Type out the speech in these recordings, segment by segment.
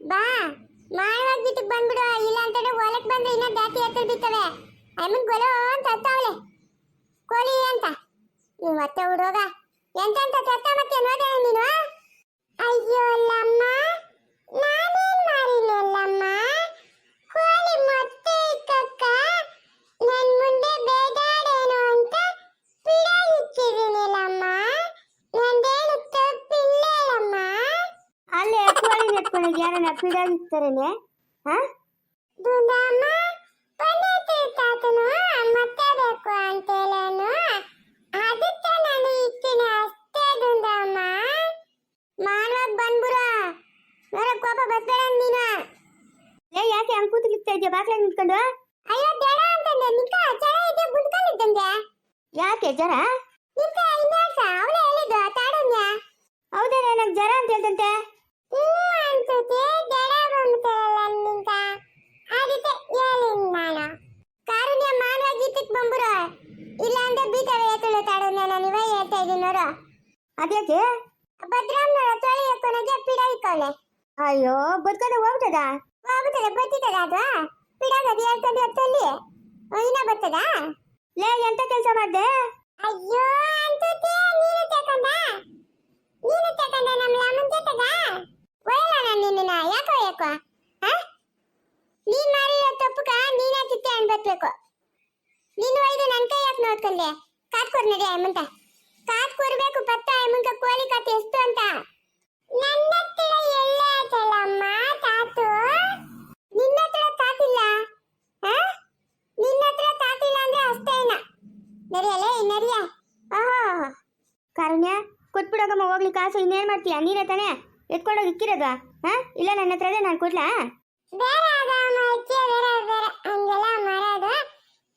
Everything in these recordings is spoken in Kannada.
ಬಾ. ಮಾಡುವಾಗ ಬಿಟ್ಟು ಬಂದ್ಬಿಡು. ಇಲ್ಲ ಅಂತಂದ್ರೆ ಒಲಕ್ ಬಂದ್ರೆ ಇನ್ನ ದಾಟಿ ಎತ್ತರ ಬಿತ್ತವೆ. ಅಮ್ಮನ್ ಗೊಲೋ ಅಂತ ಹತ್ತಾವಳೆ ಕೋಳಿ ಅಂತ. ನೀವು ಮತ್ತೆ ಹುಡುಗ ಎಂತ ಅಂತ ತತ್ತ ಮತ್ತೆ ನೋಡ ನೀನು ಅಯ್ಯೋ ಲಮ್ಮ ನಾನೇನ್ ಮಾಡಿಲ್ಲಮ್ಮ ಕೋಳಿ ಮೊಟ್ಟೆ ಇಕ್ಕಕ್ಕ ನನ್ ಮುಂದೆ ಬೇಡಾಡೇನು ಅಂತ ಪಿಡ ಇಕ್ಕಿದೀನಿಲ್ಲಮ್ಮ ನಂದೇನು ತಪ್ಪಿಲ್ಲಲ್ಲಮ್ಮ ಅಲ್ಲೇ ಕೋಳಿ ನೆಟ್ಕೊಂಡು ಯಾರನ್ನ ಪಿಡಾಗಿರ್ತಾರೇನೆ ಹಾ? ದುಂಡಮ್ಮ ಪನ್ನೀರ್ ತಾತನು ಮತ್ತೆ ಬೇಕು ಅದಕ್ಕೆ ನಾನು ಇಕ್ಕಿನ ಅಷ್ಟೇ ದುಂಡಮ್ಮ. ಮಾನವಾಗ ಬಂದ್ಬಿಡ. ನೋಡ ಕೋಪ ಬರ್ಬೇಡ ನೀನು. ಯಾಕೆ ಹಂಗ್ ಕೂತ್ಲಿಕ್ತಾ ಇದೆಯಾ? ಬಾಗ್ಲಾಗ ನಿಂತ್ಕೊಂಡು? ಅಯ್ಯೋ ಬೇಡ ಅಂತಂದೆ. ನಿಕ್ಕ ಇದೆ ಬುದ್ಕೊಂಡಿದ್ದಂಗೆ ಯಾಕೆ ಜರ? ನಿಕ್ಕ ಇನ್ಯಾಸ ಅವಳೇ ಹೇಳಿದ್ದು ತಾಡುನ್ಯ? ಹೌದಾ ನನಗೆ ಜರ ಅಂತ ಹೇಳ್ತಂತೆ. ಹ್ಞೂ ಅನ್ಸುತ್ತೆ ಜಡ ಬಂದ್ಬಿಡ್ತಾರಲ್ಲ ನಿಂಕ ಅದಕ್ಕೆ ಹೇಳಿನ್ ನಾನು. ಕಾರುಣ್ಯ ಮಾನವ ಗೀತಕ್ಕೆ ಬಂಬರು. ಇಲ್ಲ ಅಂದ್ರೆ ಬೀತಾವೆ ಎತ್ತಳು ತಾಡುನ್ಯ ನಾನು ಇವಾಗ ಹೇಳ್ತಾ ಇದ್ದೀನಿ ನೋಡು. ಅದ್ಯಾಕೆ? ಭದ್ರಾಮ್ನವರ ತೊಳೆಯ ಕೊನೆಗೆ ಪಿಡ ಇಕ್ಕವಳೆ ಅಯ್ಯೋ ಬದುಕದೆ ಹೋಗ್ತದ ಹೋಗ್ತದ ಬತ್ತಿತದ ಅದು? ಪಿಡಾಗದು ಹೇಳ್ತದೆ ಹೊತ್ತಲ್ಲಿ ಇನ್ನ ಬರ್ತದ? ಲೇ ಎಂತ ಕೆಲಸ ಮಾಡ್ದೆ? ಅಯ್ಯೋ ಅಂತುತ್ತೆ ನೀನು ತಕೊಂಡ ನೀನು ತಕೊಂಡ ನಮ್ಮ ಲಮ್ಮನ್ ಜೊತೆಗ ಒಯ್ಯಲ್ಲ ನಾನು ನಿನ್ನ ಯಾಕೋ ಯಾಕೋ? ನೀನ್ ಮಾಡಿರೋ ತಪ್ಪುಕ ನೀನೇ ತಿತ್ತೆ ಅನ್ಬತ್ಬೇಕು? ನೀನು ಒಯ್ದು ನನ್ ಕೈ ಯಾಕೆ ನೋಡ್ಕೊಂಡೆ? ಕಾತ್ ಕೊಡ್ ನಡಿ ಅಮ್ಮಂತ ಕಾತ್ ಕೊಡ್ಬೇಕು ಪತ್ತ ಅಮ್ಮಂತ ಕೋಳಿ ಕಾತ್ ಎಷ್ಟು ಅಂತ. ನನ್ನ ಹತ್ರ ಎಲ್ಲ ಆಯ್ತಲ್ಲಮ್ಮ ತಾತು? ನಿನ್ನ ಹತ್ರ ತಾತಿಲ್ಲ? ನಿನ್ನ ಹತ್ರ ತಾತಿಲ್ಲ ಅಂದ್ರೆ ಅಷ್ಟೇನ ನರಿಯಲೇ ನರಿಯ ಆಹಾ ಕಾರುಣ್ಯ, ಕೊಟ್ಬಿಡೋಗಮ್ಮ, ಹೋಗ್ಲಿ, ಕಾಸು, ಇನ್ನೇನ್ ಮಾಡ್ತೀಯ? ನೀನೇ ತಾನೇ? ಎತ್ಕೊಂಡೋಗಿ ಇಕ್ಕಿರೋದು ಹಾ ಇಲ್ಲ ನನ್ನ ಹತ್ರ ಇದೆ ನಾನು ಕೊಡ್ಲಾ ಬೇರೆ ಆಗಮ್ಮ ಅಜ್ಜಿ ಬೇರೆ ಬೇರೆ ಹಂಗೆಲ್ಲ ಮಾಡೋದು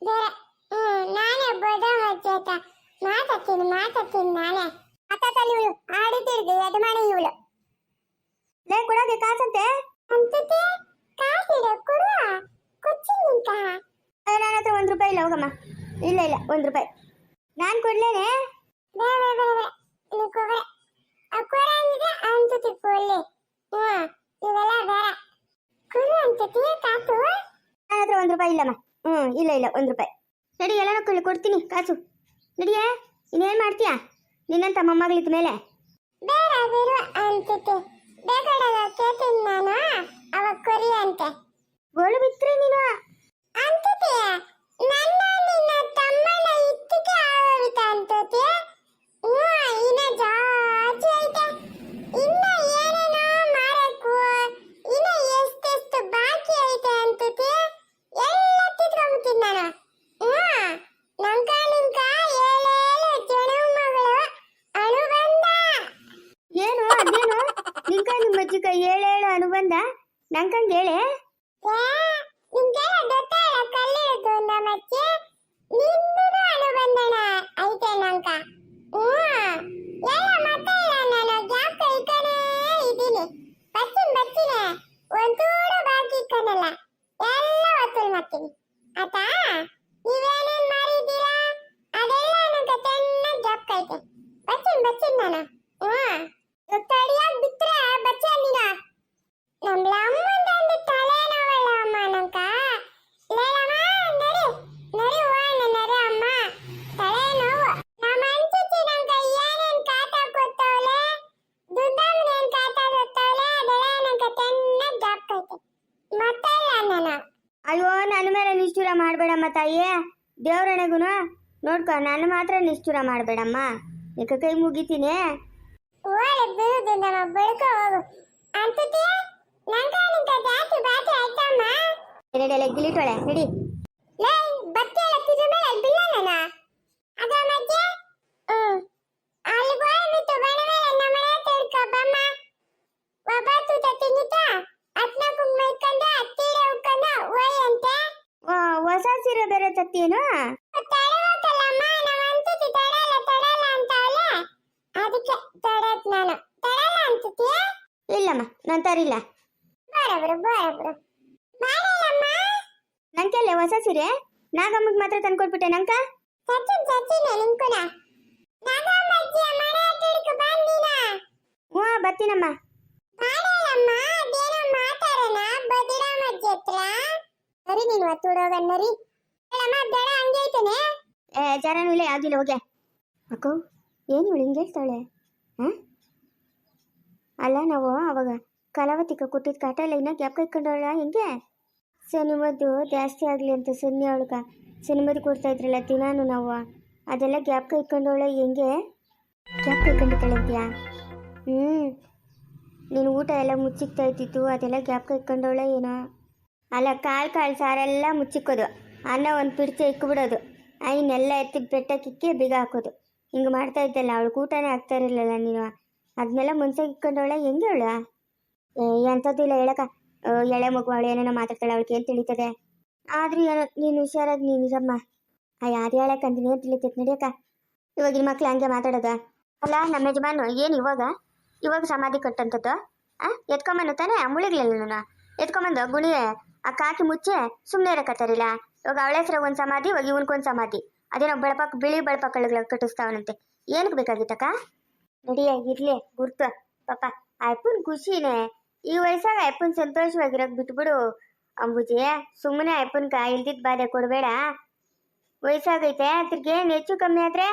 ಬೇರೆ ಹ್ಮ್ ನಾನೇ ಬೋಧ ಮಜ್ಜೇತ ಮಾತಾಡ್ತೀನಿ ಮಾತಾಡ್ತೀನಿ ನಾನೇ ಮಾತಾಡಲಿ ಇವಳು ಆಡುತ್ತಿರ್ದು ಯಜಮಾನಿ ಇವಳು ಲೇ ಕೊಡೋಗೆ ಕಾಸಂತೆ ಅಂತತೆ ಕಾಸಿಡ ಕೊಡುವ ಕೊಚ್ಚಿ ನಿಂತ ಅಯ್ಯೋ, ನನ್ನ ಹತ್ರ ಒಂದ್ ರೂಪಾಯಿ ಇಲ್ಲ ಹೋಗಮ್ಮ ಇಲ್ಲ ಇಲ್ಲ ಒಂದ್ ರೂಪಾಯಿ ನಾನ್ ಕೊಡ್ಲೇನೆ ಬೇರೆ ಬೇರೆ ನಿಕೋವೆ ಅಕ್ವರಾಗಿದೆ ಅಂತತಿ ಕೊಲ್ಲಿ ಹ್ಮ್ ಇವೆಲ್ಲ ಬೇರೆ ಕೊಡು ಅಂತತಿ ಕಾಸು? ನನ್ನ ಹತ್ರ ಒಂದು ರೂಪಾಯಿ ಇಲ್ಲಮ್ಮ. ಹ್ಞೂ ಇಲ್ಲ ಇಲ್ಲ ಒಂದು ರೂಪಾಯಿ. ನಡಿ ಎಲ್ಲ ಕೊಳ್ಳಿ ಕೊಡ್ತೀನಿ ಕಾಸು. ನಡಿಯ ಇನ್ನೇನು ಮಾಡ್ತೀಯಾ? ನಿನ್ನಂತ ಮೊಮ್ಮಗಳಿದ್ದ ಮೇಲೆ. ಬೇರೆ ಬಿರು ಅಂತತೆ ಬೇಕಾದಾಗ ಕೇಳ್ತೀನಿ ನಾನು. ಅವಾಗ ಕೊರಿ ಅಂತೆ. ಗೋಳು ಬಿತ್ತರೆ ನೀನು? ಅಂತತೆ ನನ್ನ ನಿನ್ನ ತಮ್ಮನ ಇತ್ತಿಗೆ ಆಗೋಗಿತ ಅಂತತೆ ಹ್ಞೂ ಇನ್ನ ಜಾಸ್ತಿ ಐತೆ ಇನ್ನ ಏನೇನೋ ಮಾಡಬೇಕು ಇನ್ನ ಎಷ್ಟೆಷ್ಟು ಬಾಕಿ ಐತೆ ಅಂತತೆ ಎಲ್ಲ ತಿಳ್ಕೊಂಬಿಡ್ತೀನಿ ನಾನು ಹ್ಞೂ ನಂಕ ನಿಂಕ ಏಳೇಳು ಜನ ಮಗಳು ಅನುಬಂಧ ಏನು ಅದೇನು ನಿಮ್ಮ ಅಜ್ಜಿಕ ಏಳೇಳು ಅನುಬಂಧ? ನಂಕಂಗೆ ಹೇಳೆ? ಕಲ್ಲಿರೋದು ನಮ್ಮಚ್ಚಿ ನಿಂದು ಅನುಬಂಧನ. ಐತೆ ನಂಕ ಹ್ಮ್ ಎಲ್ಲ ಮತ್ತೆ ನಾನು ಗ್ಯಾಪ್ ಕೈಕನೇ ಇದ್ದೀನಿ ಬರ್ತೀನಿ ಬರ್ತೀನಿ ಒಂಚೂರು ಬಾಕಿ ಇಕ್ಕನಲ್ಲ ಎಲ್ಲ ವಸೂಲ್ ಮಾಡ್ತೀನಿ ಆತಾ ನೀವೇನೇನ್ ಮಾಡಿದ್ದೀರಾ ಅದೆಲ್ಲ ನಂಗೆ ಚೆನ್ನಾಗಿ ಗ್ಯಾಪ್ ಕೈತೆ ಬರ್ತೀನಿ ಬರ್ತೀನಿ ನಾನು ಹ್ಮ್ ತಡಿಯಾಗಿ ಬಿಟ್ರೆ ಬಚ್ಚ ನೀನ ನಮ್ಮ ಅಮ್ಮಂದು ತಲೆನೋವಲ್ಲ ಅಮ್ಮ ನಂಕ ಲೇಲಮ್ಮ ನರಿ ನರಿ ಹೋಣ ನರಿ ಅಮ್ಮ ತಲೆನೋವು ನಮ್ಮ ಅಂಚಿಚ್ಚಿ ನಂಕ ಏನೇನ್ ಕಾಟ ಕೊತ್ತವಳೆ ದುಡ್ಡಮ್ಮನೇನ್ ಕಾಟ ಕೊತ್ತವಳೆ ಅದೆಲ್ಲ ನಂಕ ಚೆನ್ನಾಗಿ ಜಾಪ್ಕೈತೆ ಮತ್ತೆ ಇಲ್ಲ ನಾನು ಅಲ್ವೋ ನನ್ನ ಮೇಲೆ ನಿಷ್ಠುರ ಮಾಡಬೇಡಮ್ಮ ತಾಯಿಯೇ ದೇವ್ರಣೆಗುನು ನೋಡ್ಕೊ ನಾನು ಮಾತ್ರ ನಿಷ್ಠುರ ಮಾಡಬೇಡಮ್ಮ. ನಿಕ್ಕ ಕೈ ಮುಗಿತೀನಿ. ಓಲೆ ನಮ್ಮ ಬಳ್ಕೊ ಹೋಗು. ಅಂತತಿ ನಂಕ ನಿಂಕ ಜಾಸ್ತಿ ಬಾಕಿ ಆಯ್ತಮ್ಮ? ಎರಡೆಲೆ ಗಿಲಿಟೊಳೆ ಹಿಡಿ ನಂತಾರಿಲ್ಲ ನಂಕಲ್ಲ ಹೊಸ ಸೀರೆ ನಾಗಮ್ಮಗ್ ಮಾತ್ರ ತಂದು ಕೊಟ್ಬಿಟ್ಟೆ ನಂಕ ಹ್ಞೂ ಬರ್ತೀನಮ್ಮ ಸರಿ ನೀನು ಒತ್ತೂಡೋಗನ್ನರಿ ಏ ಜಾರನು ಇಲ್ಲೇ ಆಗಿಲ್ಲ ಹೋಗೆ ಅಕ್ಕೋ ಏನು ಇವಳು ಹೇಳ್ತಾಳೆ ಹಾಂ ಅಲ್ಲ ನಾವು ಅವಾಗ ಕಲಾವತಿಕ ಕೊಟ್ಟಿದ್ದ ಕಾಟ ಎಲ್ಲ ಇನ್ನೂ ಗ್ಯಾಪ್ ಇಟ್ಕೊಂಡವಳ ಹೆಂಗೆ? ಸಿನಿಮಾದ್ದು ಜಾಸ್ತಿ ಆಗಲಿ ಅಂತ ಸುಮ್ಮನೆ ಅವಳಗ. ಸಿನಿಮದ್ದು ಕೊಡ್ತಾ ಇದ್ರಲ್ಲ ದಿನಾನು ನಾವು. ಅದೆಲ್ಲ ಗ್ಯಾಪ್ ಕೈಕೊಂಡವಳ ಹೆಂಗೆ? ಗ್ಯಾಪ್ ಇಟ್ಕೊಂಡಿದ್ದಾಳೆ ಅಂತೀಯಾ? ಹ್ಞೂ ನೀನು ಊಟ ಎಲ್ಲ ಮುಚ್ಚಿಕ್ತಾ ಇದ್ದಿತ್ತು ಅದೆಲ್ಲ ಗ್ಯಾಪ್ ಕೈಕೊಂಡವಳ ಏನೋ? ಅಲ್ಲ ಕಾಳು ಕಾಳು ಸಾರೆಲ್ಲ ಮುಚ್ಚಿಕ್ಕೋದು ಅನ್ನ ಒಂದು ಪಿಡ್ಚೆ ಇಕ್ಬಿಡೋದು. ಐನೆಲ್ಲ ಎತ್ತಿ ಬೆಟ್ಟಕ್ಕಿಕ್ಕಿ ಬೀಗ ಹಾಕೋದು. ಹಿಂಗೆ ಮಾಡ್ತಾ ಇದ್ದಲ್ಲ ಅವಳು ಊಟನೇ ಆಗ್ತಾ ಇರಲಿಲ್ಲ ನೀನು. ಅದನ್ನೆಲ್ಲ ಮುಂಚೆ ಇಕ್ಕೊಂಡವಳ ಹೆಂಗೆ ಅವಳ? ಎಂಥದ್ದು ಇಲ್ಲ ಹೇಳಕ ಆ, ಎಳೆ ಮಗು ಅವಳು ಏನೇನೋ ಮಾತಾಡ್ತಾಳೆ ಅವಳಿಗೆ ಏನು ತಿಳಿತದೆ? ಆದ್ರೂ ಏನೋ ನೀನು ಹುಷಾರಾಗಿ ನೀನು ಇರಮ್ಮ. ಅಯ್ಯ ಅದು ಹೇಳಕ್ಕಂತೀನಿ ಏನು ತಿಳಿತೈತೆ ನಡಿಯಕ್ಕ ಇವಾಗಿನ ಮಕ್ಳು ಹಂಗೆ ಮಾತಾಡೋದ. ಅಲ್ಲ ನಮ್ಮ ಯಜಮಾನು ಏನು ಇವಾಗ? ಇವಾಗ ಸಮಾಧಿ ಕಟ್ಟಂಥದ್ದು? ಆ ಎತ್ಕೊಂಬಂದು ತಾನೇ ಮುಳಿಗ್ಲಿಲ್ಲ ನಾನು ಎತ್ಕೊಂಬಂದು ಗುಣಿ ಆ ಕಾಕಿ ಮುಚ್ಚೆ ಸುಮ್ಮನೆ ಇರಕತ್ತಾರಿಲ್ಲ ಇವಾಗ ಅವಳ ಹೆಸರ ಒಂದು ಸಮಾಧಿ ಇವಾಗ ಇವನ್ಕೊಂದು ಸಮಾಧಿ. ಅದೇನೋ ಬೆಳಪಾಕ್ ಬಿಳಿ ಬೆಳಪಾಕಳುಗಳ ಕಟ್ಟಿಸ್ತಾವನಂತೆ. ಏನಕ್ಕೆ ಬೇಕಾಗಿತ್ತಕ್ಕ? ನಡಿಯ ಇರ್ಲಿ ಗುರ್ತು. ಪಾಪ ಅಪ್ಪನ ಖುಷಿನೇ. ಈ ವಯಸ್ಸಾಗ ಅಪ್ಪನ ಸಂತೋಷವಾಗಿರೋಕೆ ಬಿಟ್ಬಿಡು, ಅಂಬುಜಿ. ಸುಮ್ಮನೆ ಅಪ್ಪನ್ಕ ಇಲ್ದಿದ್ ಬಾಧೆ ಕೊಡಬೇಡ. ವಯಸ್ಸಾಗೈತೆ ಅದ್ರಿಗೆ ಹೆಚ್ಚು ಕಮ್ಮಿ ಆದ್ರೆ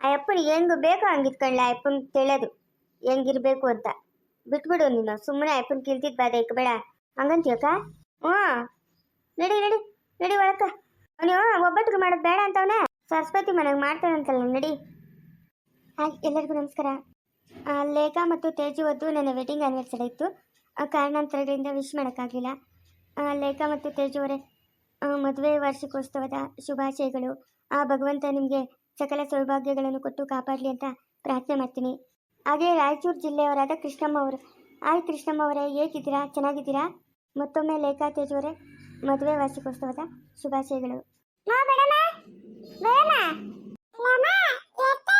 ಆ ಅಪ್ಪನ ಹೆಂಗ್ ಬೇಕೋ ಹಂಗಿತ್ಕೊಳ್ಳ ಅಪ್ಪನ್ ತಿಳಿಯೋದು ಹೆಂಗಿರ್ಬೇಕು ಅಂತ. ಬಿಟ್ಬಿಡು ನೀನು ಸುಮ್ಮನೆ ಅಪ್ಪನ ಕಿಲ್ತಿದ್ ಬಾಧೆ ಇಕ್ಬೇಡ. ಹಂಗಂತೀಯಕ್ಕ? ಹ್ಞೂ. ನಡಿ ನಡಿ ನಡಿ ಒಳಕ ಅವನು ಒಬ್ಬಟ್ಟಿಗೆ ಮಾಡೋದು ಬೇಡ ಅಂತವನೇ. ಸರಸ್ವತಿ ಮನೆಗೆ ಮಾಡ್ತಾನಂತಲ್ಲ, ನಡಿ. ಹಾಯ್, ಎಲ್ಲರಿಗೂ ನಮಸ್ಕಾರ. ಲೇಖಾ ಮತ್ತು ತೇಜು ಒದ್ದು ನನ್ನ ವೆಡ್ಡಿಂಗ್ ಆನಿವರ್ಸರಿ ಇತ್ತು. ಕಾರಣಾಂತರಗಳಿಂದ ವಿಶ್ ಮಾಡೋಕ್ಕಾಗಲಿಲ್ಲ. ಲೇಖಾ ಮತ್ತು ತೇಜು ಅವರೇ ಮದುವೆ ವಾರ್ಷಿಕೋತ್ಸವದ ಶುಭಾಶಯಗಳು. ಆ ಭಗವಂತ ನಿಮಗೆ ಸಕಲ ಸೌಭಾಗ್ಯಗಳನ್ನು ಕೊಟ್ಟು ಕಾಪಾಡಲಿ ಅಂತ ಪ್ರಾರ್ಥನೆ ಮಾಡ್ತೀನಿ. ಹಾಗೆ ರಾಯಚೂರು ಜಿಲ್ಲೆಯವರಾದ ಕೃಷ್ಣಮ್ಮ ಅವರು, ಆಯ್ ಕೃಷ್ಣಮ್ಮ ಅವರೇ, ಹೇಗಿದ್ದೀರಾ? ಚೆನ್ನಾಗಿದ್ದೀರಾ? ಮತ್ತೊಮ್ಮೆ ಲೇಖಾ, ತೇಜು ಅವರೇ, ಮದುವೆ ವಾರ್ಷಿಕೋತ್ಸವದ ಶುಭಾಶಯಗಳು. ಎತ್ತ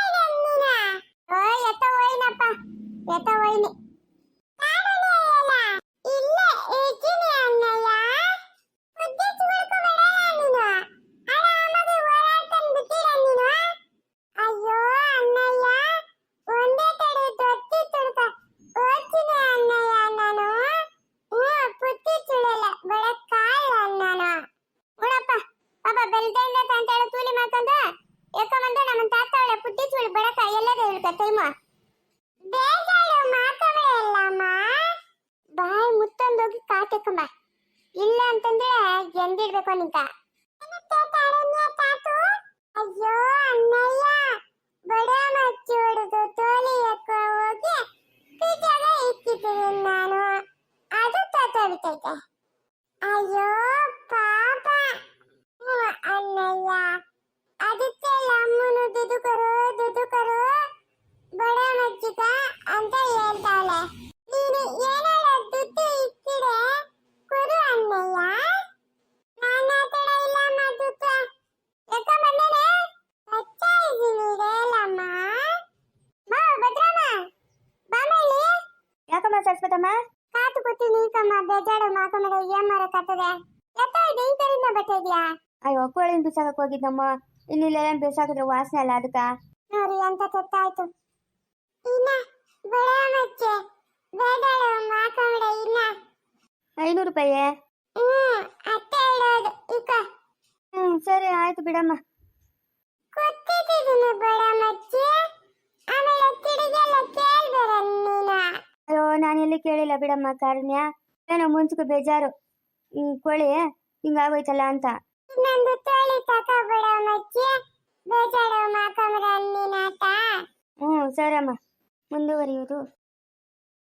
ಓ ಎತ್ತ ಹೋಯ್ನಪ್ಪ ಎತ್ತ ಹೋಯ್ನಿ ಕಾಡನೇ ಇಲ್ಲ ಇಲ್ಲೇ ಇದ್ದೀನಿ ಅಣ್ಣಯ್ಯ ಮುದ್ದೆ ಚುಳ್ಕೊಬೇಡ ನೀನು ಆರಾಮಾಗಿ ಓಡಾಡ್ತಾನೆ ಬಿಟ್ಟಿರ ನೀನು ಅಯ್ಯೋ ಅಣ್ಣಯ್ಯ ಒಂದೇ ತಡೆ ದೊತ್ತಿ ತುಡ್ಕ ಓದ್ತೀನಿ ಅಣ್ಣಯ್ಯ ನಾನು ಹ್ಞೂ ಪುಟ್ಟಿ ಚುಳಲ್ಲ ಬೆಳಕಾಳ ನಾನು ಉಣಪ್ಪ ಪಾಪ ಬೆಲ್ದೆಯಿಂದ ತಂತಾಳ ತೂಲಿ ಮಾಡ್ಕೊಂಡ ಎಕ್ಕಮಂದ ನಮ್ಮ ತಾತಾವಳೆ ಪುಟ್ಟಿ ಚುಳಿ ಬಡಕ ಬೇಜಾರು ಟೈಮ ಬಾಯಿ ಮುತ್ತೊಂದೋಗಿ ಕಾತೆಕ್ಕಮ್ಮ ಇಲ್ಲ ಅಂತಂದ್ರೆ ಎಂದಿಡ್ಬೇಕು ನಿಂತ. ಅಯ್ಯೋ, ಅಣ್ಣಯ್ಯ. ಬಡ ಮಚ್ಚಿ ಹೊಡೆದು ತೋಲಿ ಎಕ್ಕ ಹೋಗಿ ಪಿಜಾಗ ಇಕ್ಕಿದ್ದೀನಿ ನಾನು. ಅದು ತೋತೋಬಿಟ್ಟೈತೆ ಅಯ್ಯೋ ಪಾಪ ಹ್ಮ್, ಅಣ್ಣಯ್ಯ ಅದಕ್ಕೆ ಅಮ್ಮನು ದುದುಕರು ದುದುಕರು ಬಡ ಮಜ್ಜಿಗ ಅಂತ ಹೇಳ್ತಾಳೆ ನೀನು ಏನಾರ ದುಡ್ಡು ಇಕ್ಕಿಡೆ ಕೊಡು ಅಣ್ಣಯ್ಯ ನನ್ನ ಹತ್ರ ಇಲ್ಲಮ್ಮ ದುಡ್ಡು ಎಕ್ಕ ಬಂದೇನೆ ಬಚ್ಚಾ ಇದ್ದೀನಿ ಹೇಳಮ್ಮ ಬಾ ಭದ್ರಮ್ಮ ಬಾ ಮೇಲಿ ಯಾಕಮ್ಮ ಸರಸ್ವತಮ್ಮ ಕಾತು ಕೂತಿ ನೀಕಮ್ಮ ಬೇಜಾಡು ಮಾಕಮ್ಮಡ ಏನ್ ಮಾಡಕತ್ತದೆ ಎತ್ತ ಇದೆ ಈ ಕಡೆಯಿಂದ ಬರ್ತಾ ಇದೆಯಾ? ಅಯ್ಯೋ ಕೋಳಿನ ಬಿಸಾಕಕ್ಕೆ ಹೋಗಿದ್ದಮ್ಮ. ಇನ್ನಿಲ್ಲೆಲ್ಲ ಬಿಸಾಕಿದ್ರೆ ವಾಸನೆ ಅಲ್ಲ ಅದಕ್ಕ? ನೋಡಿ ಅಂತ ಕೆತ್ತಾಯ್ತು ಇನ್ನ ಬೆಳೆ ಮಚ್ಚೆ. ಐನೂರು ರೂಪಾಯಿ? ಹ್ಮ್ ಅತ್ತೆ ಹೇಳೋದು ಹ್ಮ್ ಸರಿ ಆಯ್ತು ಬಿಡಮ್ಮ. ಕೂತಿದ್ದೀನಿ ಬಡ ಮಚ್ಚೆ. ಆಮೇಲೆ ಅಯ್ಯೋ ನಾನು ಎಲ್ಲಿ ಕೇಳಿಲ್ಲ ಬಿಡಮ್ಮ ಕಾರಣ್ಯ. ಏನೋ ಮುಂಚೆಗೆ ಬೇಜಾರು. ಈ ಕೋಳಿ ಹಿಂಗಾಗೋಯ್ತಲ್ಲ ಅಂತ. ನಂದು ತೋಳಿ ತಕೋಬೇಡ ಮಚ್ಚೆ ಬೇಜಾಡು ಮಾಕಮ್ಮಡ ನೀನಾಟ ಹ್ಞೂ ಸರಮ್ಮ. ಮುಂದುವರಿಯುವುದು.